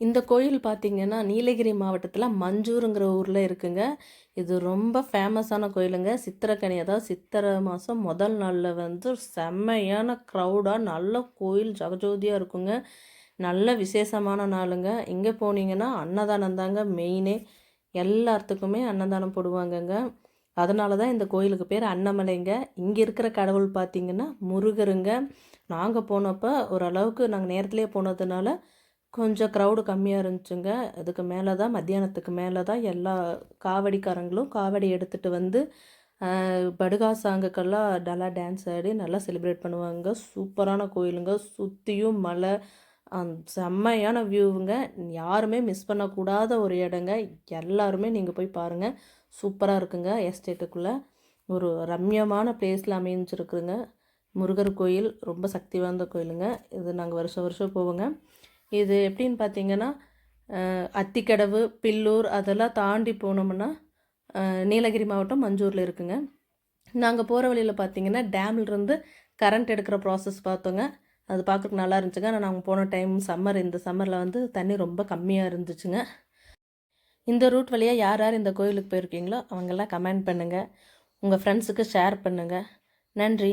இந்த கோயில் பார்த்திங்கன்னா நீலகிரி மாவட்டத்தில் மஞ்சூருங்கிற ஊரில் இருக்குங்க. இது ரொம்ப ஃபேமஸான கோயிலுங்க. சித்திரக்கனி அதாவது சித்திரை மாதம் முதல் நாளில் வந்து செம்மையான க்ரௌடாக நல்ல கோயில் ஜகஜோதியாக இருக்குங்க. நல்ல விசேஷமான நாளுங்க. இங்கே போனீங்கன்னா, அன்னதானம் தாங்க மெயினே. எல்லாத்துக்குமே அன்னதானம் போடுவாங்கங்க. அதனால தான் இந்த கோயிலுக்கு பேர் அன்னமலைங்க. இங்கே இருக்கிற கடவுள் பார்த்திங்கன்னா முருகருங்க. நாங்கள் போனப்போ ஓரளவுக்கு நாங்கள் நேரத்துலேயே போனதுனால, கொஞ்சம் க்ரௌடு கம்மியாக இருந்துச்சுங்க. அதுக்கு மேலே தான் மத்தியானத்துக்கு மேலே தான் எல்லா காவடிக்காரங்களும் காவடி எடுத்துட்டு வந்து, படுகா சாங்குக்கெல்லாம் நல்லா டான்ஸ் ஆடி நல்லா செலிப்ரேட் பண்ணுவாங்க. சூப்பரான கோயிலுங்க. சுற்றியும் மலை, அந் செம்மையான வியூவுங்க. யாருமே மிஸ் பண்ணக்கூடாத ஒரு இடங்க. எல்லாருமே நீங்கள் போய் பாருங்க. சூப்பராக இருக்குங்க எஸ்டேட்டுக்குள்ளே ஒரு ரம்மியமான பிளேஸில் அமைஞ்சிருக்குங்க. முருகர் கோயில் ரொம்ப சக்தி வாய்ந்த கோயிலுங்க. இது நாங்கள் வருஷம் வருஷம் போவோங்க. இது எப்படின்னு பார்த்தீங்கன்னா, அத்திக்கடவு, பில்லூர் அதெல்லாம் தாண்டி போனோம்னா, நீலகிரி மாவட்டம் மஞ்சூரில் இருக்குங்க. நாங்கள் போகிற வழியில் பார்த்தீங்கன்னா, டேம்லேருந்து கரண்ட் எடுக்கிற ப்ராசஸ் பார்த்தோங்க. அது பார்க்கறதுக்கு நல்லா இருந்துச்சுங்க. ஆனால் நாங்கள் போன டைம் சம்மர் இந்த சம்மரில் வந்து தண்ணி ரொம்ப கம்மியாக இருந்துச்சுங்க. இந்த ரூட் வழியாக யார் யார் இந்த கோயிலுக்கு போயிருக்கீங்களோ, அவங்கெல்லாம் கமெண்ட் பண்ணுங்கள் உங்கள் ஃப்ரெண்ட்ஸுக்கு ஷேர் பண்ணுங்கள் நன்றி.